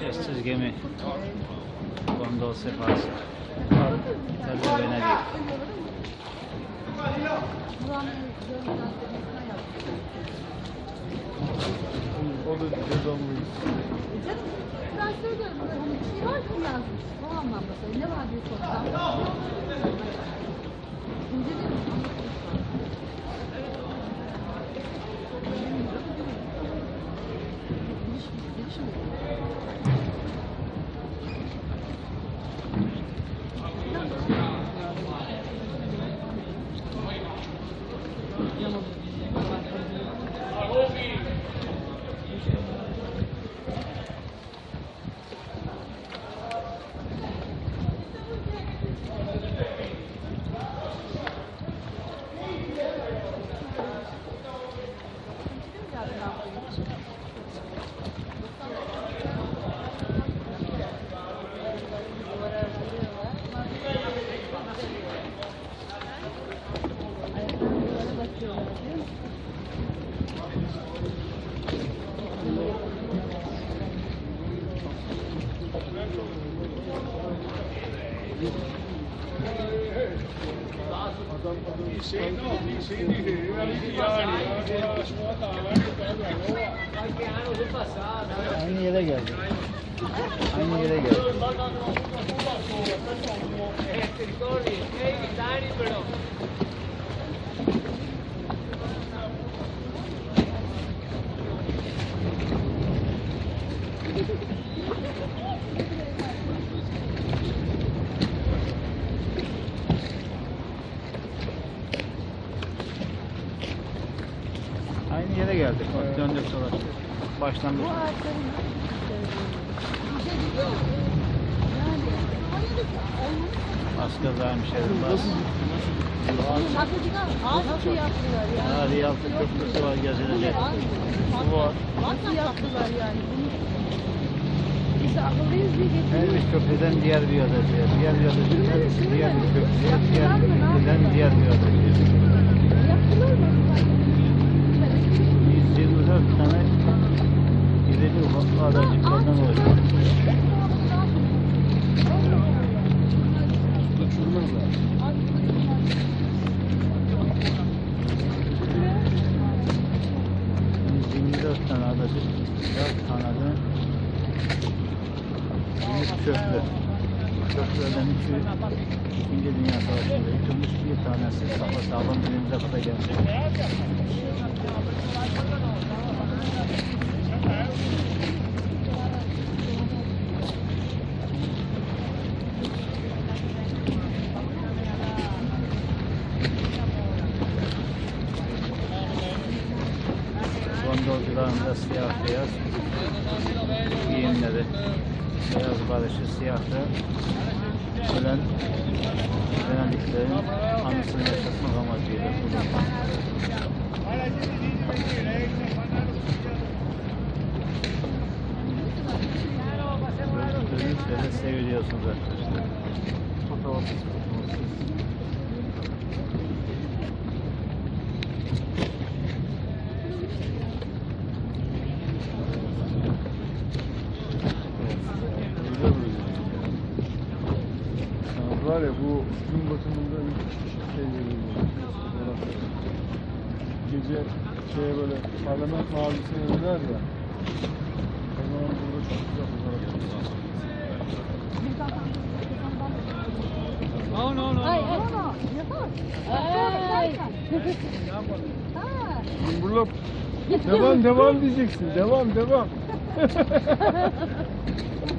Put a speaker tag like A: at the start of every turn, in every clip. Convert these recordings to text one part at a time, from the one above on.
A: Yes, just give me one dose
B: of acid. Temizden yaptı.
C: O da cezalıyız.
B: Canım, ben söylüyorum. Hani bir şey var mı yazmış? O anlamda söylüyorum. Ne var diye sorsam. İnceledim.
A: Aynı yere geldik. Aynı yere geldik. Başlangıç.
B: Hayır,
A: Askıdaymış herif.
C: Nasıl
B: yaptılar yani?
A: Ha, Riyaltı köprüsü var gezilecek.
C: Bu var.
B: Nasıl yaptılar yani? Biz akıllıyız diye
A: Her
B: getiriyoruz.
A: bir köprüden diğer bir öteye, diğer bir öteden diğer bir köprüye, diğer bir köprüden diğer bir öteye.
B: Yaptılar mı?
A: 124 tane irili ufaklı adacıklardan oluşuyor.
C: Uçurmazlar.
A: 124 tane adacık, 4 tane de büyük köprü. Köprülerden üçü İkinci Dünya Savaşı'nda yıkılmış, bir tanesi sapasağlam günümüze kadar gelmiş. Gondolcuların da siyah beyaz giyimleri. Beyaz siyahlı ölen Venediklerin anısını yaşatmak amacıyla kullanılan. Gördükçe de seviliyorsunuz arkadaşlar. Fotoğrafsız fotoğrafsız.
C: Öyle böyle. Yalnız var ya bu gün batımında müthiş bir şey veriyor. Fotoğrafları. Gece şeye böyle parlament mavisine döner ya. O zaman burada çok güzel fotoğraf yapıyorlar.
B: No, no, no. Ay, ay. Yapar. Ay.
C: Cumburlop. Devam devam diyeceksin. Devam devam.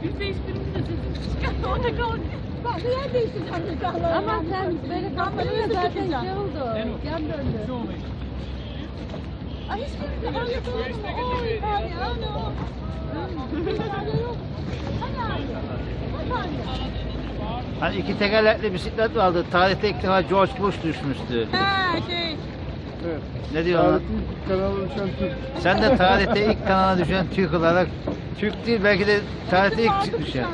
D: Biz de hiçbirimiz de sesimiz çıkardı. Orada kaldık.
B: Bak bir yer değiştireceğim. Ama sen böyle kalmadın ya zaten şey oldu. Yan döndü. Hani
A: iki tekerlekli bisiklet vardı. Tarihte ilk defa George Bush düşmüştü.
B: Ha şey.
C: Evet.
A: Ne diyor ona?
C: Tarihin kanalı uçan Türk.
A: Sen de tarihte ilk kanala düşen Türk olarak Türk değil belki de tarihte ilk düşen.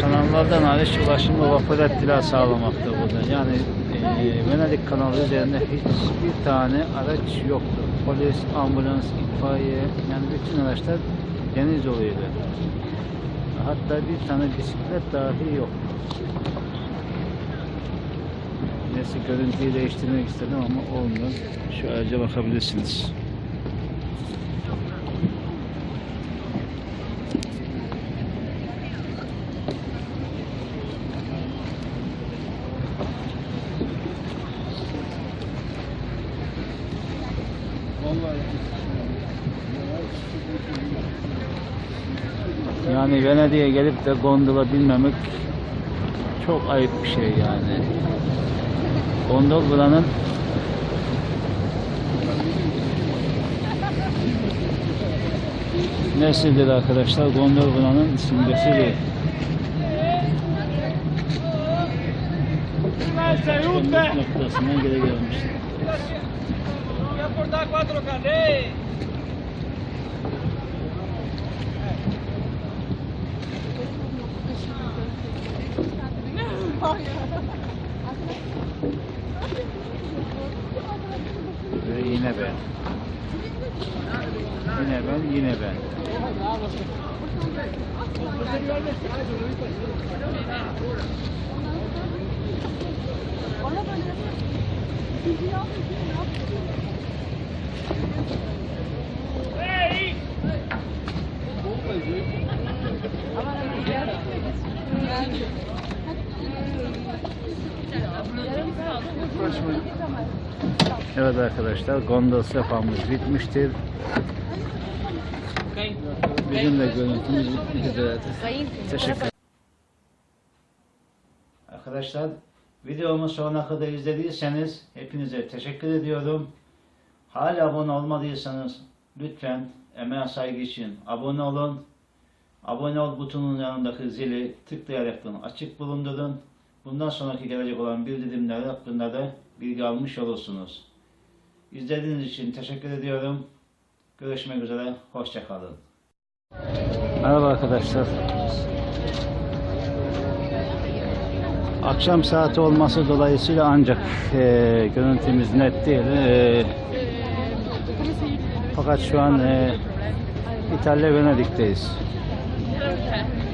A: Kanallardan hariç ulaşımı vapur ettiler sağlamakta burada. Yani e, Venedik kanalı üzerinde hiçbir tane araç yoktu. Polis, ambulans, itfaiye yani bütün araçlar deniz yoluydu. Hatta bir tane bisiklet dahi yok. Neyse görüntüyü değiştirmek istedim ama olmuyor. Şu araca bakabilirsiniz. Yani Venedik'e gelip de gondola binmemek çok ayıp bir şey yani. Gondol buranın nesidir arkadaşlar? Gondol buranın simgesidir. Çıkınlık noktasına geri gelmiştir. Ve yine ben. Yine ben, yine ben. Evet arkadaşlar gondol sefamız bitmiştir. Bizim de görüntümüz bitmek üzeredir. Teşekkür. Arkadaşlar videomu sonuna kadar izlediyseniz hepinize teşekkür ediyorum. Hala abone olmadıysanız lütfen emeğe saygı için abone olun. Abone ol butonunun yanındaki zili tıklayarak açık bulundurun. Bundan sonraki gelecek olan bildirimler hakkında da bilgi almış olursunuz. İzlediğiniz için teşekkür ediyorum. Görüşmek üzere. Hoşçakalın. Merhaba arkadaşlar. Akşam saati olması dolayısıyla ancak eee görüntümüz net değil. Eee, fakat şu an eee, İtalya Venedik'teyiz.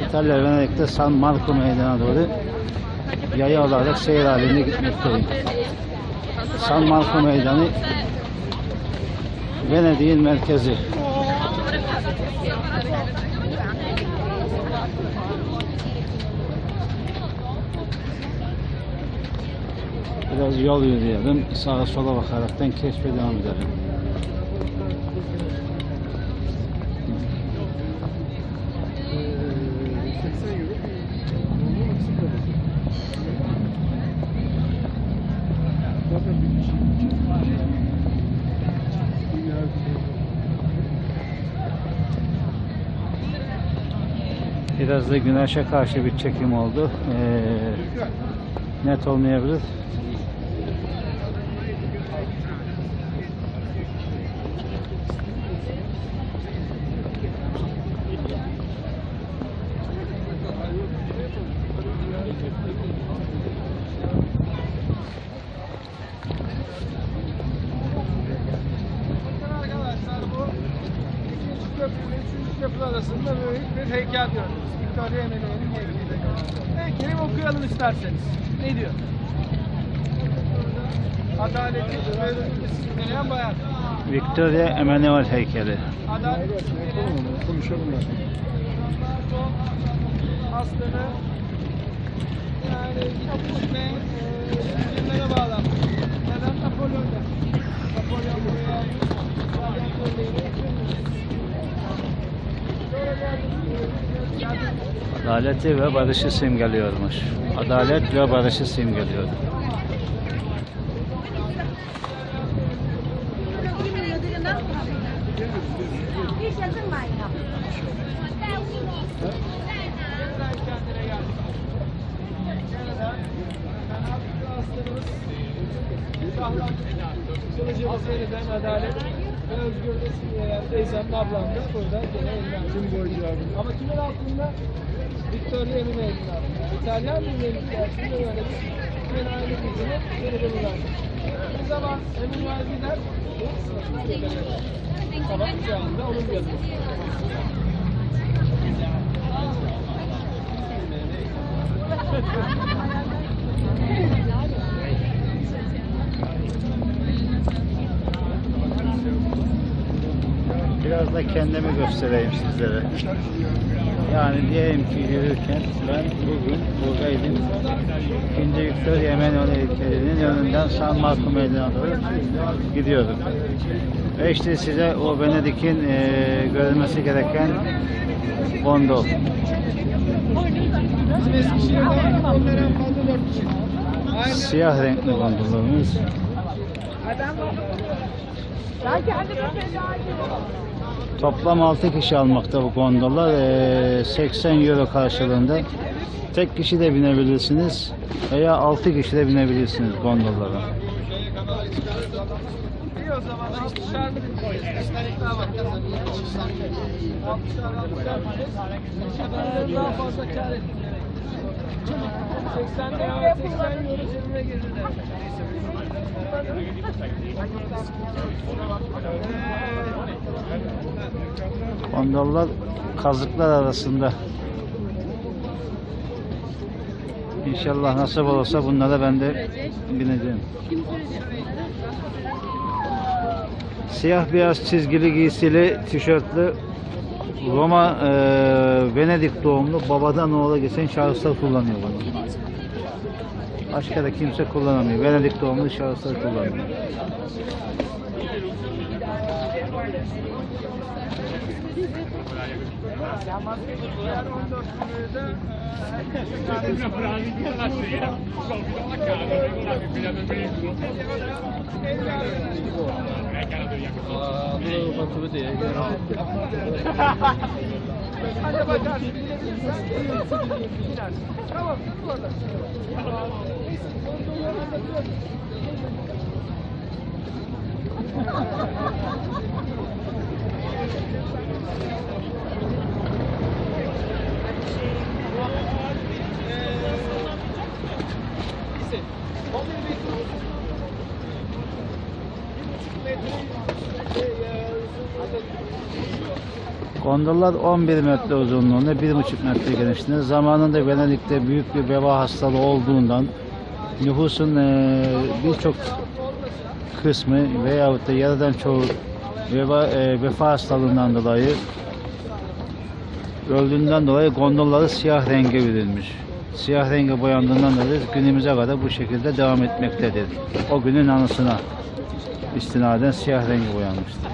A: İtalya Venedik'te San Marco Meydanı'na doğru yaya olarak seyir halinde gitmekteyim. San Marco Meydanı Venedik'in merkezi. Biraz yol yürüyelim. Sağa sola bakaraktan keşfe devam edelim.
C: Ee, 80 euro bir yolda Meksika'da. Zaten bir kişi iki kişi. Bir yer
A: Biraz da güneşe karşı bir çekim oldu. Ee, net olmayabilir.
E: Arkadaşlar bu ikinci köprü ile üçüncü köprü arasında büyük bir heykel gördünüz. Victoria Emine'nin heykeli. Heykeli okuyalım isterseniz. Ne diyor? Adaleti simgeleyen bayan.
A: Victoria Emanuel heykeli.
E: Adalet
C: konuşalım
E: hastalığı yani ve e, filmlere bağlanmış. Neden Napolyon'da? Napolyon buraya İtalyan
A: Adaleti ve barışı simgeliyormuş. Adalet ve barışı simgeliyor.
E: Adalet simgeleyen teyzemle ablam da burada gene evlendi. Ama kimin altında? Victoria Emine'nin altında. İtalyan bir evlilik içerisinde böyle bir kimin aile gücünü geri verdi. Bir zaman Emin var gider. Sabah kucağında onun yanında.
A: Biraz da kendimi göstereyim sizlere. Yani diyelim ki yürürken ben bugün buradaydım. İkinci Victoria Emanuel heykelinin önünden San Marco Meydanı'na doğru gidiyordum. Ve işte size o Venedik'in eee görülmesi gereken gondol. Siyah renkli gondollarımız. Toplam 6 kişi almakta bu gondollar. Eee, 80 euro karşılığında. Tek kişi de binebilirsiniz veya 6 kişi de binebilirsiniz gondollara.
E: İyi o zaman altışar mı dinleyeceğiz? Daha bak kazanıyor. Altışar altışar Şakalardan daha fazla kar ettik. 80 lira 80 euro cebime girdi de.
A: Gondollar kazıklar arasında. İnşallah nasip olursa bunlara ben de bineceğim. Siyah beyaz çizgili giysili tişörtlü Roma e, Venedik doğumlu babadan oğula geçen şahıslar kullanıyor bunu. Başka da kimse kullanamıyor. Venedik doğumlu şahıslar kullanıyor.
E: Diğer 14 lirayı da Hadi bakalım. Binebilirsen binersin. Tamam, tut orada. Neyse, kontrolü anlatıyorum. Neyse, 11 metre uzun. Bir buçuk metre şey, e, uzun.
A: Gondollar 11 metre uzunluğunda, 1,5 metre genişliğinde. Zamanında Venedik'te büyük bir veba hastalığı olduğundan nüfusun eee, birçok kısmı veyahut da yarıdan çoğu veba, eee, vefa hastalığından dolayı öldüğünden dolayı gondolları siyah renge verilmiş. Siyah renge boyandığından dolayı günümüze kadar bu şekilde devam etmektedir. O günün anısına istinaden siyah rengi boyanmıştır.